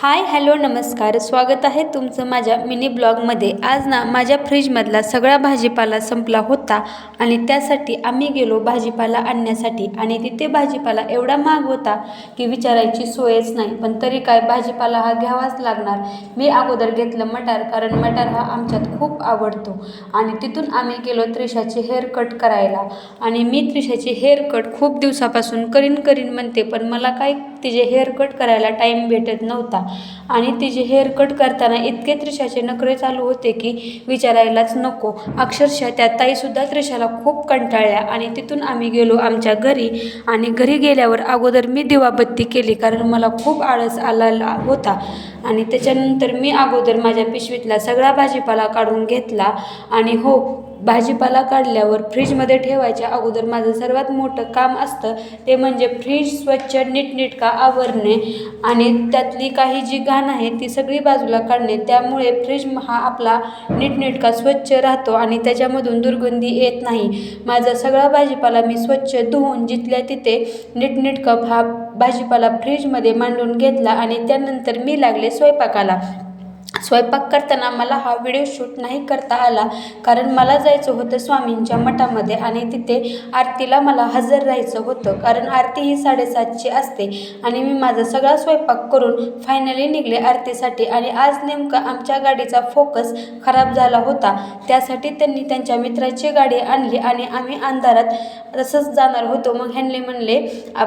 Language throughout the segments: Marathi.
हाय हॅलो नमस्कार. स्वागत आहे तुमचं माझ्या मिनी ब्लॉगमध्ये. आज ना माझ्या फ्रीजमधला सगळा भाजीपाला संपला होता आणि त्यासाठी आम्ही गेलो भाजीपाला आणण्यासाठी आणि तिथे भाजीपाला एवढा महाग होता की विचारायची सोयच नाही. पण तरी काय भाजीपाला हा घ्यावाच लागणार. मी अगोदर घेतलं मटार कारण मटार हा आमच्यात खूप आवडतो. आणि तिथून आम्ही गेलो त्रिशाची हेअर कट करायला. आणि मी त्रिशाची हेअर कट खूप दिवसापासून करीन करीन म्हणते पण मला काय तिचे हेअर कट करायला टाईम भेटत नव्हता. आणि तिचे हेअर कट करताना इतके त्रिशाचे नखरे चालू होते की विचारायलाच नको. अक्षरशः त्या ताईसुद्धा त्रिशाला खूप कंटाळल्या आणि तिथून आम्ही गेलो आमच्या घरी. आणि घरी गेल्यावर अगोदर मी दिवाबत्ती केली कारण मला खूप आळस आला होता. आणि त्याच्यानंतर मी अगोदर माझ्या पिशवीतला सगळा भाजीपाला काढून घेतला. आणि हो भाजीपाला काढल्यावर फ्रीजमध्ये ठेवायच्या अगोदर माझं सर्वात मोठं काम असतं ते म्हणजे फ्रीज स्वच्छ नीटनेटका आवरणे आणि त्यातली काही जी घाण आहे ती सगळी बाजूला काढणे. त्यामुळे फ्रीज हा आपला नीटनेटका स्वच्छ राहतो आणि त्याच्यामधून दुर्गंधी येत नाही. माझा सगळा भाजीपाला मी स्वच्छ धुवून जिथल्या तिथे नीटनीटका हा भाजीपाला फ्रीजमध्ये मांडून घेतला आणि त्यानंतर मी लागले स्वयंपाकाला. स्वयंपाक करताना मला हा व्हिडिओ शूट नाही करता आला. कारण मला जायचं होतं स्वामींच्या मठामध्ये आणि तिथे आरतीला मला हजर राहायचं होतं. कारण आरती ही साडेसातची असते आणि मी माझा सगळा स्वयंपाक करून फायनली निघले आरतीसाठी आणि आज नेमकं आमच्या गाडीचा फोकस खराब झाला होता. त्यासाठी त्यांनी त्यांच्या मित्राची गाडी आणली आणि आम्ही अंधारात तसंच जाणार होतो. मग ह्यांनी म्हणले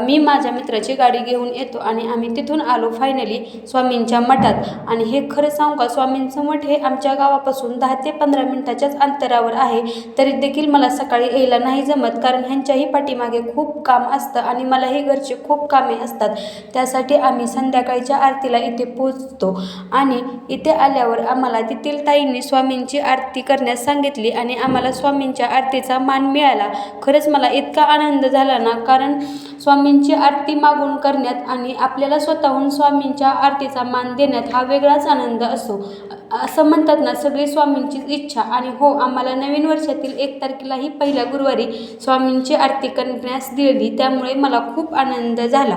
मी माझ्या मित्राची गाडी घेऊन येतो आणि आम्ही तिथून आलो फायनली स्वामींच्या मठात. आणि हे खरं सांगू का? स्वामींचं मठ हे आमच्या गावापासून दहा ते पंधरा मिनटाच्याच अंतरावर आहे. तरी देखील मला सकाळी यायला नाही जमत कारण ह्यांच्याही पाठीमागे खूप काम असतं आणि मलाही घरचे खूप कामे असतात. त्यासाठी आम्ही संध्याकाळच्या आरतीला इथे पोचतो आणि इथे आल्यावर आम्हाला तेथील ताईंनी स्वामींची आरती करण्यास सांगितली आणि आम्हाला स्वामींच्या आरतीचा मान मिळाला. खरंच मला इतका आनंद झाला ना कारण स्वामींची आरती मागून करण्यात आणि आपल्याला स्वतःहून स्वामींच्या आरतीचा मान देण्यात हा वेगळाच आनंद असतो. असो. असं म्हणतात ना सगळी स्वामींचीच इच्छा. आणि हो आम्हाला नवीन वर्षातील एक तारखेलाही पहिल्या गुरुवारी स्वामींची आरती करण्यास दिली त्यामुळे मला खूप आनंद झाला.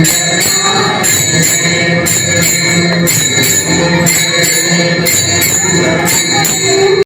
Thank you.